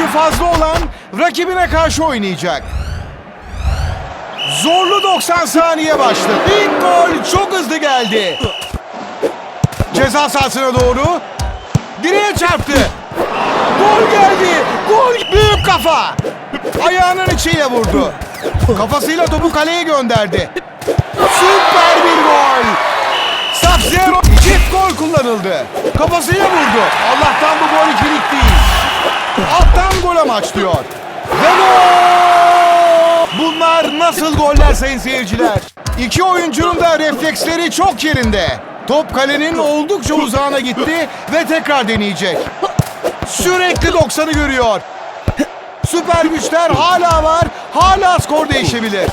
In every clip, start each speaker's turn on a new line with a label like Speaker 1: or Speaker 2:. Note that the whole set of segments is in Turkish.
Speaker 1: Gücü fazla olan rakibine karşı oynayacak. Zorlu 90 saniye başladı. İlk gol çok hızlı geldi. Ceza sahasına doğru. Direğe çarptı. Gol geldi. Gol. Büyük kafa. Ayağının içiyle vurdu. Kafasıyla topu kaleye gönderdi. Süper bir gol. Sub-Zero çift gol kullanıldı. Kafasıyla vurdu. Allah'tan bu gol ikilik değil. Alttan gol amaçlıyor. Ve gol! Bunlar nasıl goller sayın seyirciler? İki oyuncunun da refleksleri çok yerinde. Top kalenin oldukça uzağına gitti ve tekrar deneyecek. Sürekli 90'ı görüyor. Süper güçler hala var, hala skor değişebilir.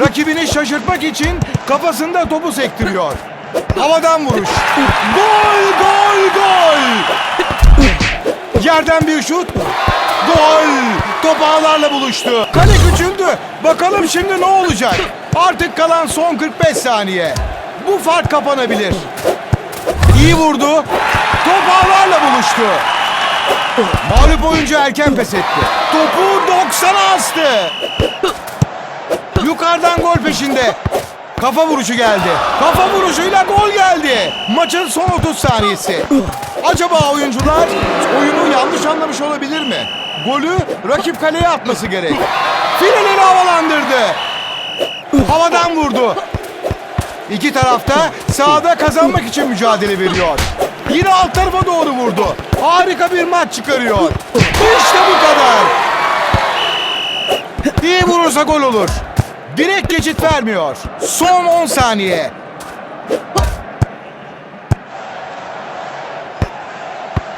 Speaker 1: Rakibini şaşırtmak için kafasında topu sektiriyor. Havadan vuruş. Gol, gol, gol! Yerden bir şut. Gol! Top ağlarla buluştu. Kale küçüldü. Bakalım şimdi ne olacak? Artık kalan son 45 saniye. Bu fark kapanabilir. İyi vurdu. Top ağlarla buluştu. Mağlup oyuncu erken pes etti. Topu 90'a astı. Yukarıdan gol peşinde. Kafa vuruşu geldi. Kafa vuruşuyla gol geldi. Maçın son 30 saniyesi. Acaba oyuncular oyunu yanlış anlamış olabilir mi? Golü rakip kaleye atması gerek. Fileleri havalandırdı. Havadan vurdu. İki tarafta sahada kazanmak için mücadele veriyor. Yine alt tarafa doğru vurdu. Harika bir maç çıkarıyor. İşte bu kadar. İyi vurursa gol olur. Direkt geçit vermiyor. Son 10 saniye.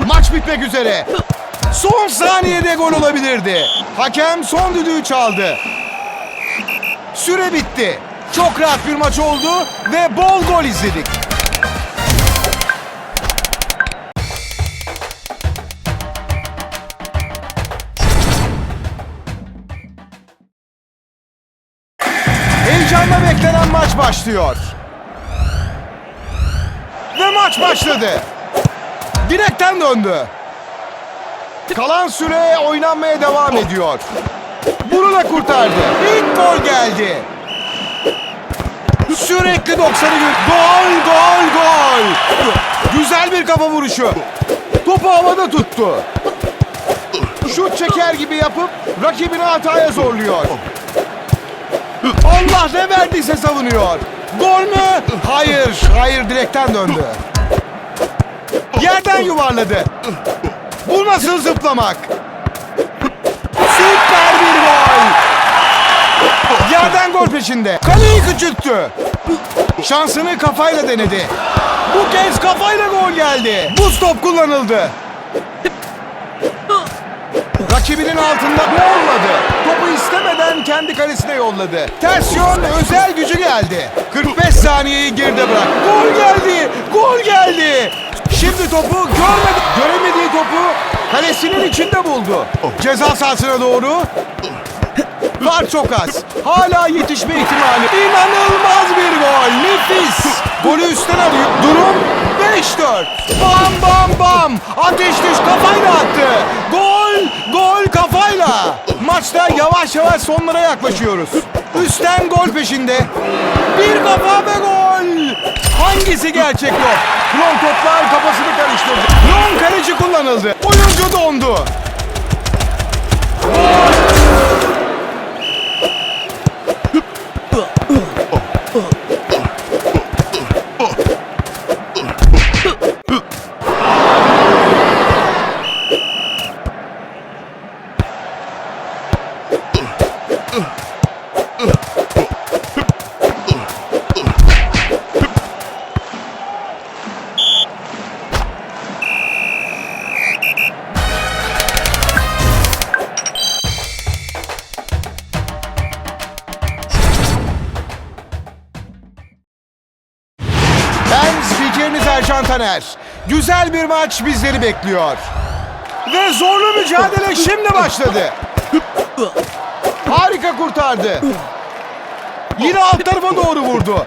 Speaker 1: Maç bitmek üzere. Son saniyede gol olabilirdi. Hakem son düdüğü çaldı. Süre bitti. Çok rahat bir maç oldu ve bol gol izledik. Maç başlıyor. Ve maç başladı. Direkten döndü. Kalan süre oynanmaya devam ediyor. Bunu da kurtardı. İlk gol geldi. Sürekli 90'ı gör. Gol, gol, gol. Güzel bir kafa vuruşu. Topu havada tuttu. Şut çeker gibi yapıp rakibini hataya zorluyor. Allah ne verdiyse savunuyor. Gol mü? Hayır, hayır direkten döndü. Yerden yuvarladı. Bu nasıl zıplamak? Süper bir gol. Yerden gol peşinde. Kaleyi küçülttü. Şansını kafayla denedi. Bu kez kafayla gol geldi. Bu stop kullanıldı. Rakibinin altında olmadı. Topu istemeden kendi kalesine yolladı. Ters yön özel gücü geldi. 45 saniyeyi geride bırak. Gol geldi. Gol geldi. Şimdi topu görmedi. Göremediği topu kalesinin içinde buldu. Ceza sahasına doğru. Var çok az. Hala yetişme ihtimali. İnanılmaz bir gol. Nefis. Golü üstten alıyor. Durum 5-4. Bam bam bam. Ateş düş kafayla attı. Gol. Gol kafayla. Maçta yavaş yavaş sonlara yaklaşıyoruz. Üstten gol peşinde. Bir kafa ve gol. Hangisi gerçek yok? Long toplar kafasını karıştırdı. Long kaleci kullanıldı. Oyuncu dondu. Ben Taner. Güzel bir maç bizleri bekliyor. Ve zorlu mücadele şimdi başladı. Harika kurtardı. Yine alt tarafa doğru vurdu.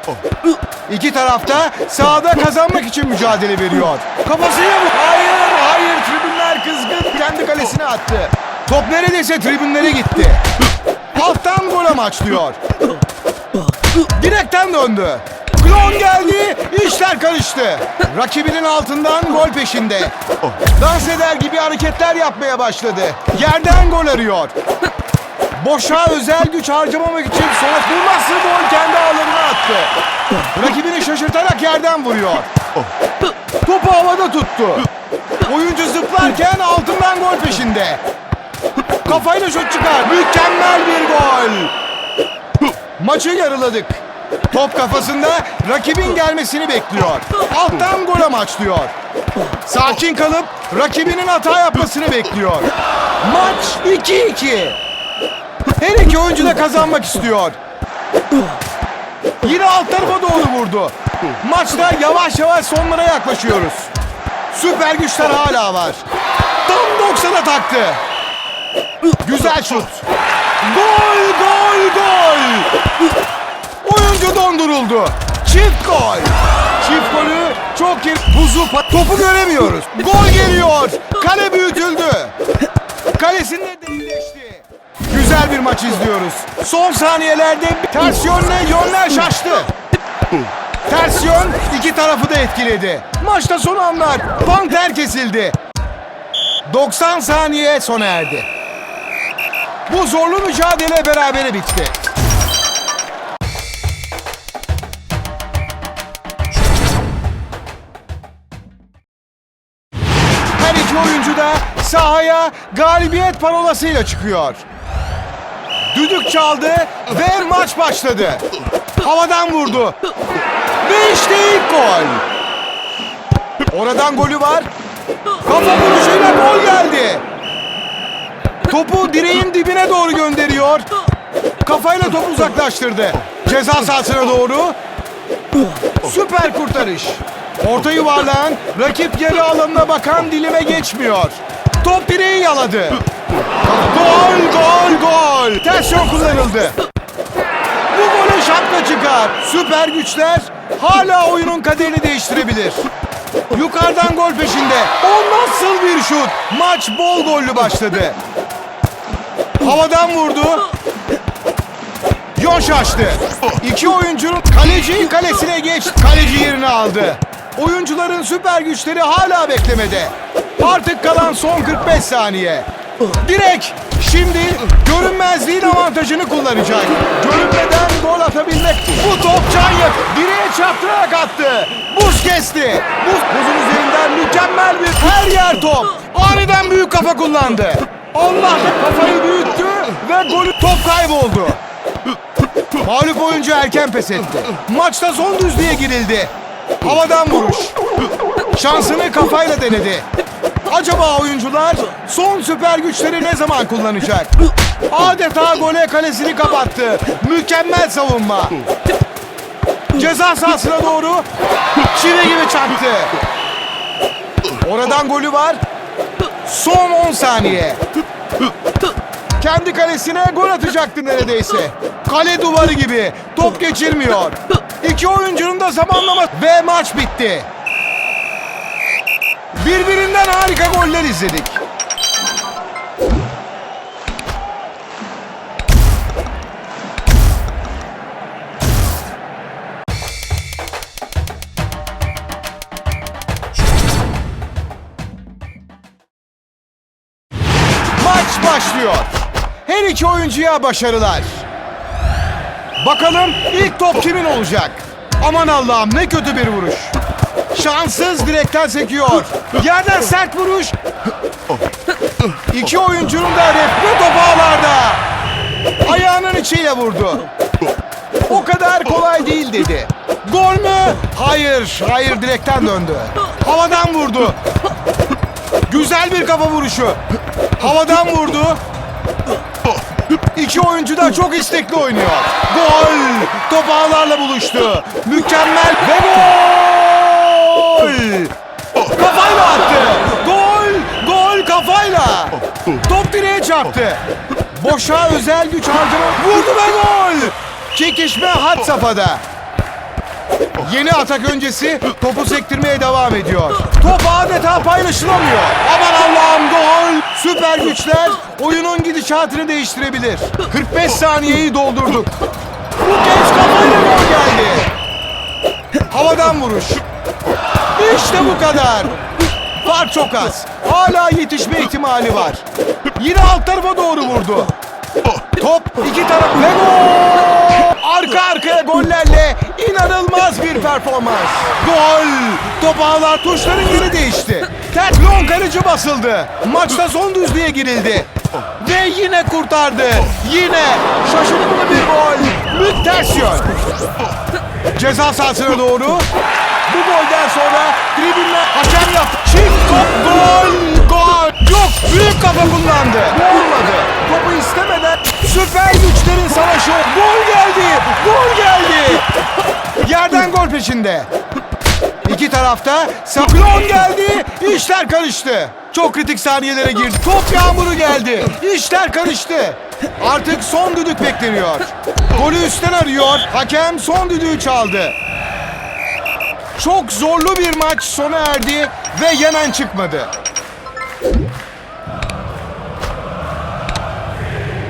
Speaker 1: İki tarafta sahada kazanmak için mücadele veriyor. Kafasıyla vur. Hayır, hayır. Tribünler kızgın. Kendi kalesine attı. Top neredeyse tribünlere gitti. Alttan gol amaçlıyor. Direkten döndü. Klon geldi, işler karıştı. Rakibinin altından gol peşinde. Dans eder gibi hareketler yapmaya başladı. Yerden gol arıyor. Boşa özel güç harcamamak için sonuç bu nasıl gol kendi ağlarına attı. Rakibini şaşırtarak yerden vuruyor. Topu havada tuttu. Oyuncu zıplarken altından gol peşinde. Kafayla şut çıkar. Mükemmel bir gol. Maçı yarıladık. Top kafasında rakibin gelmesini bekliyor. Alttan gol amaçlıyor. Sakin kalıp rakibinin hata yapmasını bekliyor. Maç 2-2. Her iki oyuncu da kazanmak istiyor. Yine alt tarafa doğru vurdu. Maçta yavaş yavaş sonlara yaklaşıyoruz. Süper güçler hala var. Tam 90'a taktı. Güzel şut. Gol, gol, gol. Oyuncu donduruldu. Çift gol. Çift golü çok iyi. Buzu topu göremiyoruz. Gol geliyor. Kale büyütüldü. Kalesinde derinleşti. Güzel bir maç izliyoruz. Son saniyelerde ters yönle yönler şaştı. Ters yön iki tarafı da etkiledi. Maçta son anlar. Panter kesildi. 90 saniye sona erdi. Bu zorlu mücadele berabere bitti. Sahaya galibiyet parolasıyla çıkıyor. Düdük çaldı ve maç başladı. Havadan vurdu. Ve işte ilk gol. Oradan golü var. Kafa vuruşuyla gol geldi. Topu direğin dibine doğru gönderiyor. Kafayla topu uzaklaştırdı. Ceza sahasına doğru. Süper kurtarış. Orta yuvarlağın rakip yarı alanına bakan dilime geçmiyor. Top direği yaladı. Gol, gol, gol. Ters yön kullanıldı. Bu golü şapka çıkar. Süper güçler hala oyunun kaderini değiştirebilir. Yukarıdan gol peşinde. O nasıl bir şut? Maç bol gollü başladı. Havadan vurdu. Yoş açtı. İki oyuncunun kaleci kalesine geç. Kaleci yerini aldı. Oyuncuların süper güçleri hala beklemede. Artık kalan son 45 saniye. Direk şimdi görünmezliğin avantajını kullanacak. Görünmeden gol atabilmek. Bu top can yak. Direğe çarptırarak attı. Buz kesti. Buz, buzun üzerinden mükemmel bir her yer top. Aniden büyük kafa kullandı. Allah kafayı büyüttü ve golü top kayboldu. Mağlup oyuncu erken pes etti. Maçta son düzlüğe girildi. Havadan vuruş. Şansını kafayla denedi. Acaba oyuncular son süper güçleri ne zaman kullanacak? Adeta gole kalesini kapattı. Mükemmel savunma. Ceza sahasına doğru çivi gibi çarptı. Oradan golü var. Son 10 saniye. Kendi kalesine gol atacaktı neredeyse. Kale duvarı gibi. Top geçirmiyor. İki oyuncunun da zamanlama ve maç bitti. Birbirinden harika goller izledik. Oyuncuya başarılar. Bakalım ilk top kimin olacak? Aman Allah'ım ne kötü bir vuruş. Şanssız direkten sekiyor. Yerden sert vuruş. İki oyuncunun da reflü topu ağlarda. Ayağının içiyle vurdu. O kadar kolay değil dedi. Gol mü? Hayır, hayır direkten döndü. Havadan vurdu. Güzel bir kafa vuruşu. Havadan vurdu. İki oyuncu da çok istekli oynuyor. Gol! Top ağlarla buluştu. Mükemmel ve gol! Kafayla attı. Gol! Gol kafayla. Top direğe çarptı. Boşa özel güç harcama. Vurdu ve gol! Çekişme had safhada. Yeni atak öncesi topu sektirmeye devam ediyor. Top adeta paylaşılamıyor. Aman Allah'ım gol! Süper güçler oyunun gidişatını değiştirebilir. 45 saniyeyi doldurduk. Bu kez kafayla gol geldi. Havadan vuruş. İşte bu kadar. Fark çok az. Hala yetişme ihtimali var. Yine alt tarafa doğru vurdu. Top iki taraf ve gol! Arka arkaya gollerle inanılmaz bir performans. Gol! Top ağlar tuşların yeri değişti. Teklon kaleci basıldı. Maçta son düzlüğe girildi. Ve yine kurtardı. Yine şaşırtıcı bir gol. Müthiş yön. Ceza sahasına doğru. Bu golden sonra tribünler hakem yap. Çift top gol Çok büyük kafa kullandı. Olmadı. Topu istemeden süper güçlerin savaşı. Gol geldi. Gol geldi. Yerden gol peşinde. İki tarafta Saklon geldi. İşler karıştı. Çok kritik saniyelere girdi. Top yağmuru geldi. İşler karıştı. Artık son düdük bekleniyor. Golü üstten arıyor. Hakem son düdüğü çaldı. Çok zorlu bir maç sona erdi ve yenen çıkmadı.